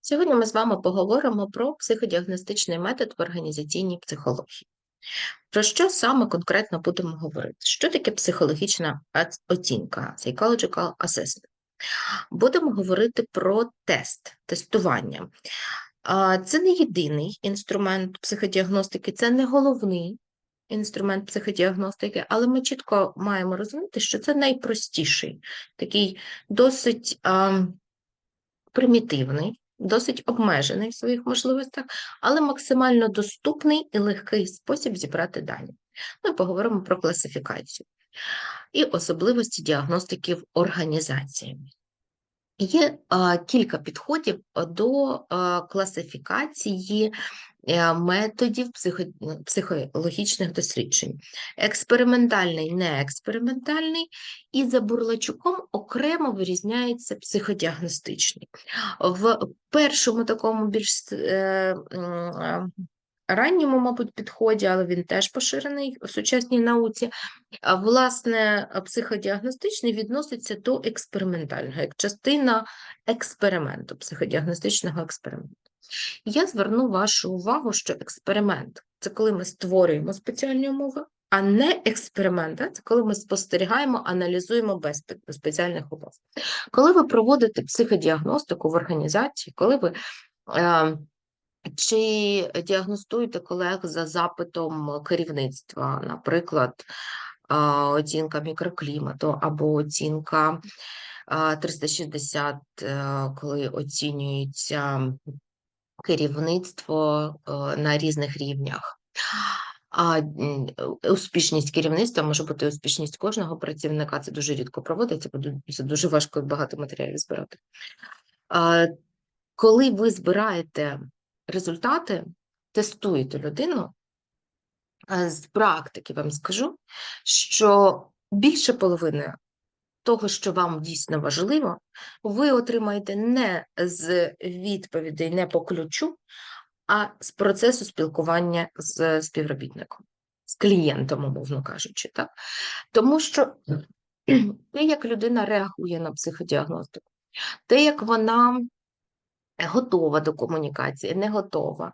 Сьогодні ми з вами поговоримо про психодіагностичний метод в організаційній психології. Про що саме конкретно будемо говорити? Що таке психологічна оцінка, psychological assessment? Будемо говорити про тест, тестування. Це не єдиний інструмент психодіагностики, це не головний інструмент психодіагностики, але ми чітко маємо розуміти, що це найпростіший, такий досить примітивний, досить обмежений в своїх можливостях, але максимально доступний і легкий спосіб зібрати дані. Ми поговоримо про класифікацію і особливості діагностики в організації. Є кілька підходів до класифікації методів психо, психологічних досліджень. Експериментальний, неекспериментальний, і за Бурлачуком окремо вирізняється психодіагностичний. В першому такому більш е, е, ранньому, мабуть, підході, але він теж поширений в сучасній науці. Власне, психодіагностичний відноситься до експериментального, як частина експерименту, психодіагностичного експерименту. Я зверну вашу увагу, що експеримент це коли ми створюємо спеціальні умови, а не експеримент, це коли ми спостерігаємо, аналізуємо без спеціальних умов. Коли ви проводите психодіагностику в організації, коли ви е, чи діагностуєте колег за запитом керівництва, наприклад, а, оцінка мікроклімату або оцінка 360, е, коли оцінюється керівництво е, на різних рівнях. А е, успішність керівництва може бути успішність кожного працівника. Це дуже рідко проводиться, бо це дуже важко багато матеріалів збирати. Коли ви збираєте результати, тестуєте людину, е, з практики вам скажу, що більше половини того, що вам дійсно важливо, ви отримаєте не з відповідей, не по ключу, а з процесу спілкування з співробітником, з клієнтом, умовно кажучи. Так? Тому що те, як людина реагує на психодіагностику, те, як вона готова до комунікації, не готова.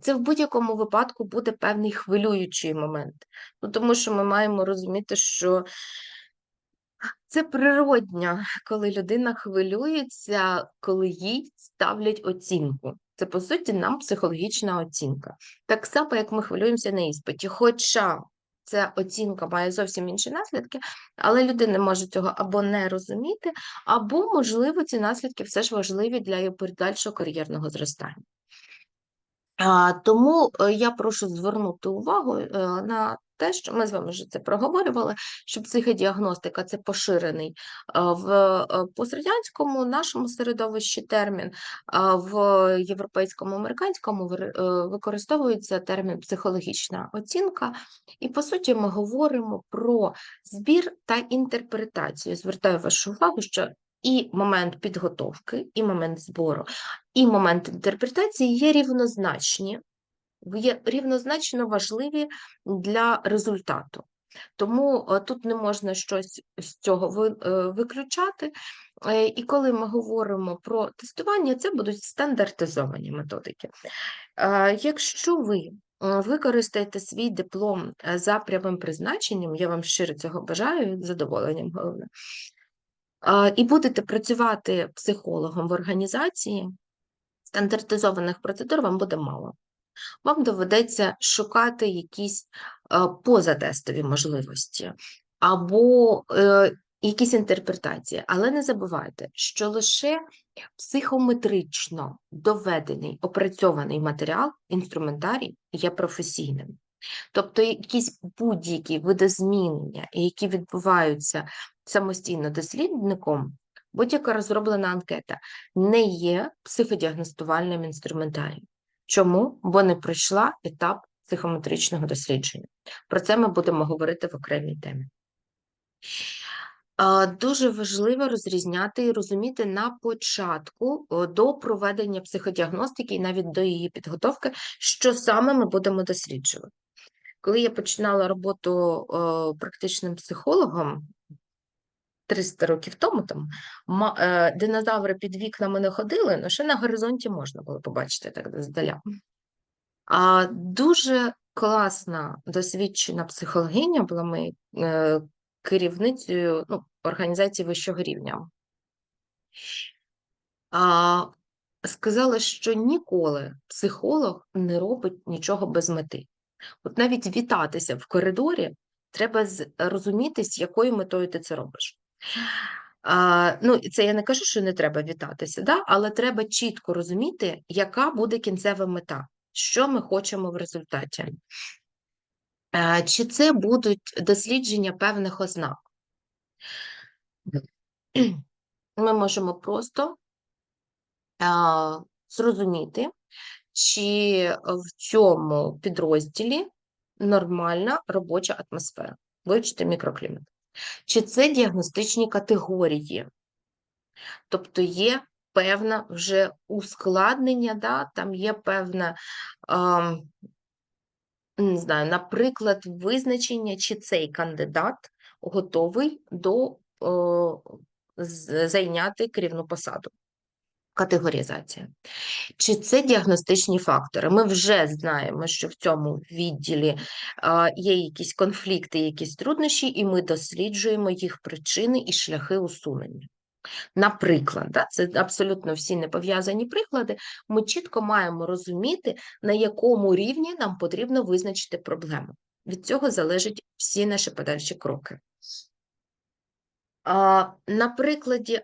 Це в будь-якому випадку буде певний хвилюючий момент. Ну, тому що ми маємо розуміти, що це природньо, коли людина хвилюється, коли їй ставлять оцінку. Це, по суті, нам психологічна оцінка. Так само, як ми хвилюємося на іспиті. Хоча ця оцінка має зовсім інші наслідки, але людина може цього або не розуміти, або, можливо, ці наслідки все ж важливі для її подальшого кар'єрного зростання. Тому е, я прошу звернути увагу е, на те, що ми з вами вже це проговорювали, що психодіагностика це поширений е, в пострадянському нашому середовищі термін, в європейському американському використовується термін психологічна оцінка. І по суті, ми говоримо про збір та інтерпретацію. Звертаю вашу увагу, що і момент підготовки, і момент збору і момент інтерпретації є рівнозначні, є рівнозначно важливі для результату. Тому е, тут не можна щось з цього е, виключати. Е, І коли ми говоримо про тестування, це будуть стандартизовані методики. Якщо ви використаєте свій диплом за прямим призначенням, я вам щиро цього бажаю, з задоволенням головне, і будете працювати психологом в організації, стандартизованих процедур вам буде мало. Вам доведеться шукати якісь е, позатестові можливості або е, якісь інтерпретації. Але не забувайте, що лише психометрично доведений, опрацьований матеріал, інструментарій є професійним. Тобто якісь будь-які видозмінення, які відбуваються самостійно дослідником, будь-яка розроблена анкета не є психодіагностувальним інструментарієм. Чому? Бо не пройшла етап психометричного дослідження. Про це ми будемо говорити в окремій темі. Дуже важливо розрізняти і розуміти на початку до проведення психодіагностики і навіть до її підготовки, що саме ми будемо досліджувати. Коли я починала роботу практичним психологом 300 років тому там е, динозаври під вікнами не ходили, але ще на горизонті можна було побачити так здаля. А дуже класна досвідчена психологиня була моєю е, керівницею ну, організації вищого рівня. А, сказала, що ніколи психолог не робить нічого без мети. От навіть вітатися в коридорі треба розуміти, з якою метою ти це робиш. Ну, це я не кажу, що не треба вітатися, да? але треба чітко розуміти, яка буде кінцева мета, що ми хочемо в результаті. Е, Чи це будуть дослідження певних ознак? Ми можемо просто зрозуміти, чи в цьому підрозділі нормальна робоча атмосфера, вивчити мікроклімат. Чи це діагностичні категорії? Тобто є певне вже ускладнення, да? там є певне, е, не знаю, наприклад, визначення, чи цей кандидат готовий до е, зайняти керівну посаду. Категорізація. Чи це діагностичні фактори? Ми вже знаємо, що в цьому відділі є якісь конфлікти, якісь труднощі, і ми досліджуємо їх причини і шляхи усунення. Наприклад, да, це абсолютно всі непов'язані приклади, ми чітко маємо розуміти, на якому рівні нам потрібно визначити проблему. Від цього залежать всі наші подальші кроки. На прикладі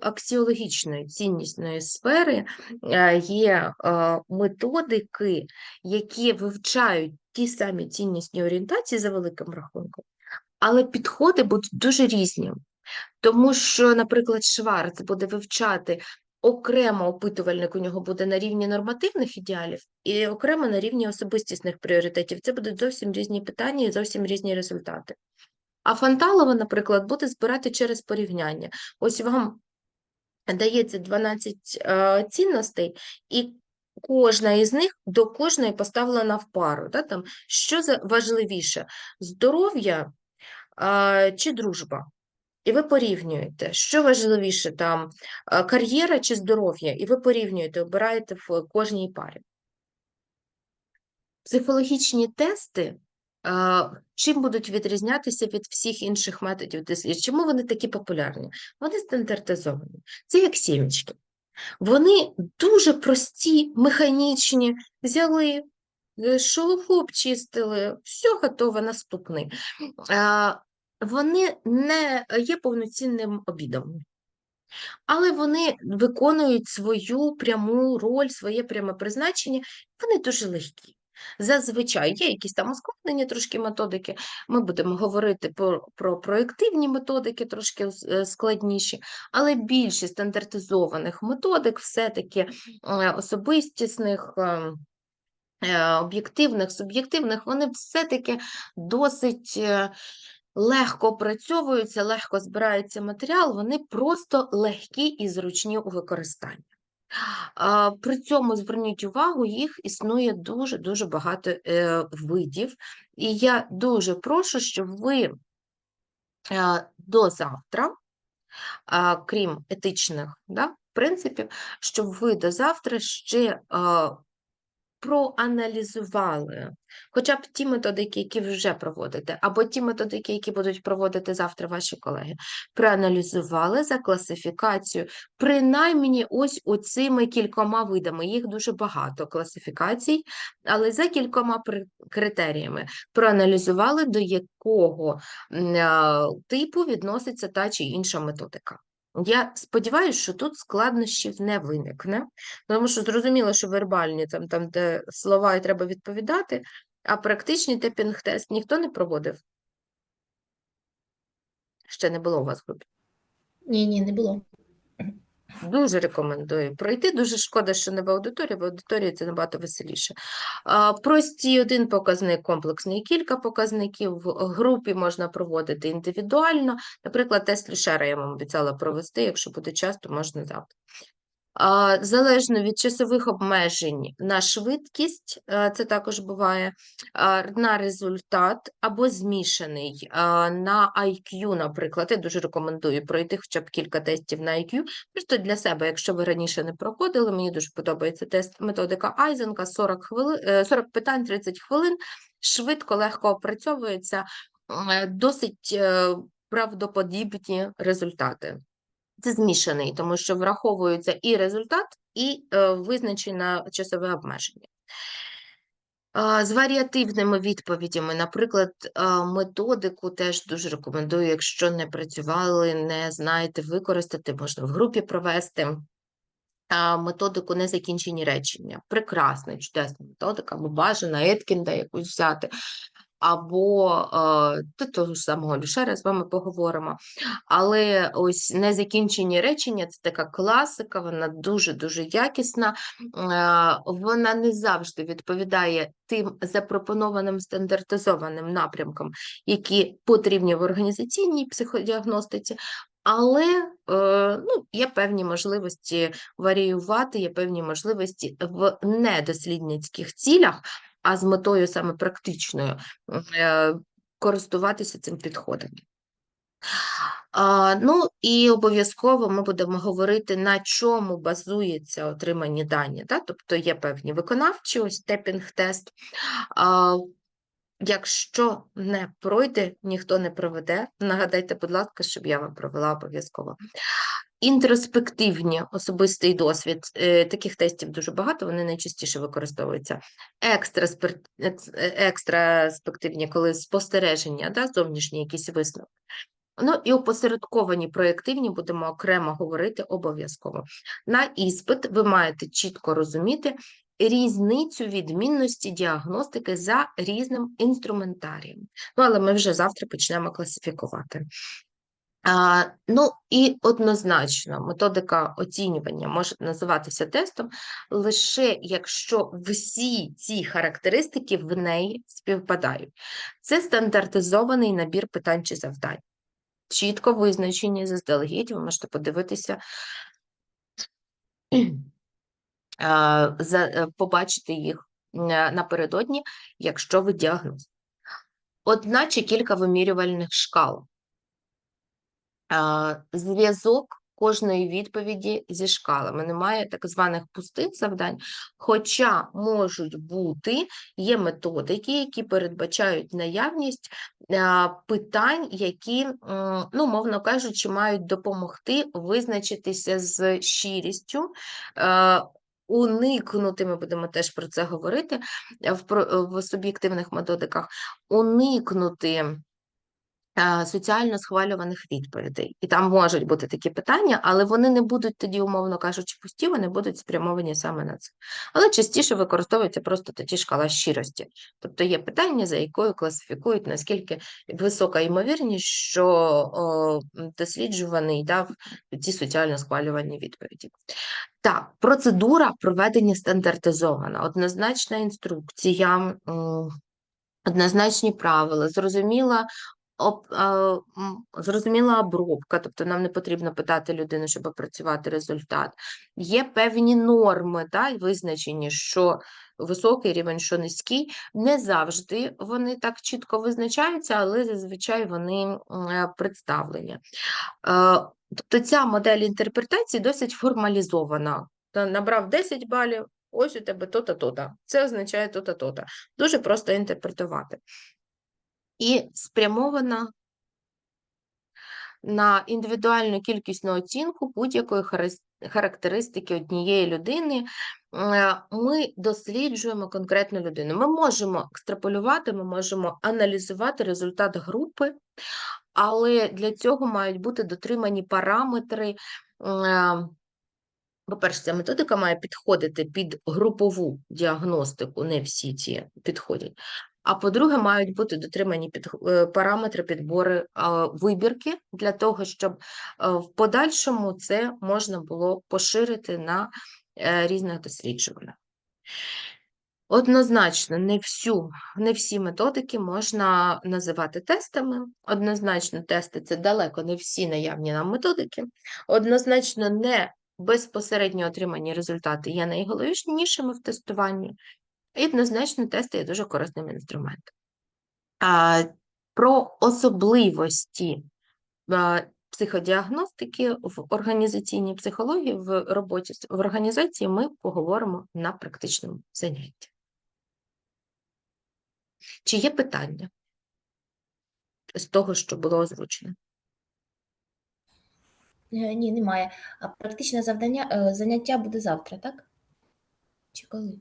аксіологічної ціннісної сфери е, є е, методики, які вивчають ті самі ціннісні орієнтації за великим рахунком, але підходи будуть дуже різні. Тому що, наприклад, Шварц буде вивчати окремо опитувальник у нього буде на рівні нормативних ідеалів і окремо на рівні особистісних пріоритетів. Це будуть зовсім різні питання і зовсім різні результати. А Фанталова, наприклад, буде збирати через порівняння. Ось вам дається 12 е, цінностей, і кожна із них до кожної поставлена в пару. Да? Там, що важливіше: здоров'я чи дружба? І ви порівнюєте, що важливіше там е, кар'єра чи здоров'я, і ви порівнюєте, обираєте в кожній парі. Психологічні тести чим будуть відрізнятися від всіх інших методів досліджень? Чому вони такі популярні? Вони стандартизовані. Це як сімечки. Вони дуже прості, механічні, взяли, е, шелуху обчистили, все готово, наступний. Вони не є повноцінним обідом. Але вони виконують свою пряму роль, своє пряме призначення, вони дуже легкі. Зазвичай є якісь там ускладнені трошки методики. Ми будемо говорити про, про проєктивні методики, трошки е, складніші, але більшість стандартизованих методик, все-таки е, особистісних, е, об'єктивних, суб'єктивних, вони все-таки досить. Легко опрацьовуються, легко збирається матеріал, вони просто легкі і зручні у використанні. При цьому зверніть увагу, їх існує дуже-дуже багато е, видів. І я дуже прошу, щоб ви до завтра, крім етичних да, принципів, щоб ви до завтра ще проаналізували. Хоча б ті методики, які вже проводите, або ті методики, які будуть проводити завтра ваші колеги, проаналізували за класифікацію, принаймні ось оцими кількома видами, їх дуже багато класифікацій, але за кількома критеріями. Проаналізували, до якого типу відноситься та чи інша методика. Я сподіваюся, що тут складнощів не виникне, тому що зрозуміло, що вербальні, там, там де слова і треба відповідати, а практичний тепінг-тест ніхто не проводив. Ще не було у вас в групі. Ні, ні, не було. Дуже рекомендую пройти. Дуже шкода, що не в аудиторії, в аудиторії це набагато веселіше. Прості один показник, комплексний кілька показників. В групі можна проводити індивідуально. Наприклад, тест Люшера я вам обіцяла провести. Якщо буде час, то можна завтра. Залежно від часових обмежень на швидкість, е, це також буває, на результат або змішаний на IQ, наприклад. Я дуже рекомендую пройти хоча б кілька тестів на IQ. Просто для себе, якщо ви раніше не проходили, мені дуже подобається тест методика Айзенка, 40 хвилин, 40 питань, 30 хвилин, швидко, легко опрацьовується, е, досить е, правдоподібні результати. Це змішаний, тому що враховується і результат, і е, визначене часове обмеження. З варіативними відповідями, наприклад, методику теж дуже рекомендую, якщо не працювали, не знаєте використати, можна в групі провести. Методику незакінчені речення. Прекрасна, чудесна методика, або бажана Еткінда якусь взяти, або е, того ж самого Люшера з вами поговоримо. Але ось незакінчені речення це така класика, вона дуже-дуже якісна. Е, Вона не завжди відповідає тим запропонованим стандартизованим напрямкам, які потрібні в організаційній психодіагностиці. Але е, ну, є певні можливості варіювати, є певні можливості в недослідницьких цілях, а з метою саме практичною е, користуватися цим підходом. Ну і обов'язково ми будемо говорити, на чому базується отримані дані. Да? Тобто є певні виконавчі, ось степінг-тест. Якщо не пройде, ніхто не проведе. Нагадайте, будь ласка, щоб я вам провела обов'язково. Інтроспективні особистий досвід. Е, Таких тестів дуже багато, вони найчастіше використовуються. Е, Екстраспективні, коли спостереження, да, зовнішні якісь висновки. Ну і опосередковані проєктивні будемо окремо говорити обов'язково. На іспит ви маєте чітко розуміти різницю відмінності діагностики за різним інструментарієм. Ну, але ми вже завтра почнемо класифікувати. А, ну і однозначно, методика оцінювання може називатися тестом лише якщо всі ці характеристики в неї співпадають. Це стандартизований набір питань чи завдань. Чітко визначені заздалегідь, ви можете подивитися, побачити їх е, напередодні, якщо ви діагноз. Одна чи кілька вимірювальних шкал. Зв'язок кожної відповіді зі шкалами. Немає так званих пустих завдань, хоча можуть бути, є методики, які передбачають наявність питань, які, ну, мовно кажучи, мають допомогти визначитися з щирістю. Е, Уникнути, ми будемо теж про це говорити е, в, про- в суб'єктивних методиках, уникнути е, соціально схвалюваних відповідей. І там можуть бути такі питання, але вони не будуть тоді, умовно кажучи, пусті, вони будуть спрямовані саме на це. Але частіше використовується просто тоді шкала щирості. Тобто є питання, за якою класифікують, наскільки висока ймовірність, що о, досліджуваний дав ці соціально схвалювані відповіді. Так, процедура проведення стандартизована, однозначна інструкція, однозначні правила, зрозуміла об, е, зрозуміла обробка, тобто нам не потрібно питати людину, щоб опрацювати результат. Є певні норми, та, визначені, що високий рівень, що низький. Не завжди вони так чітко визначаються, але зазвичай вони е, представлені. Е, Тобто ця модель інтерпретації досить формалізована. Набрав 10 балів, ось у тебе то-то, то-то. Це означає то-то, то-то. Дуже просто інтерпретувати. І спрямована на індивідуальну кількісну оцінку будь-якої характеристики однієї людини. Е, Ми досліджуємо конкретну людину. Ми можемо екстраполювати, ми можемо аналізувати результат групи, але для цього мають бути дотримані параметри. е, По-перше, ця методика має підходити під групову діагностику, не всі ці підходять. А по-друге, мають бути дотримані під, е, параметри підбори вибірки для того, щоб е, в подальшому це можна було поширити на е, різних досліджуваннях. Однозначно, не всю, не всі методики можна називати тестами. Однозначно, тести це далеко не всі наявні нам методики. Однозначно, не безпосередньо отримані результати є найголовнішими в тестуванні, і однозначно тести є дуже корисним інструментом. Про особливості психодіагностики в організаційній психології в роботі в організації ми поговоримо на практичному занятті. Чи є питання з того, що було озвучено? Е, Ні, немає. А практичне завдання, е, заняття буде завтра, так? Чи коли?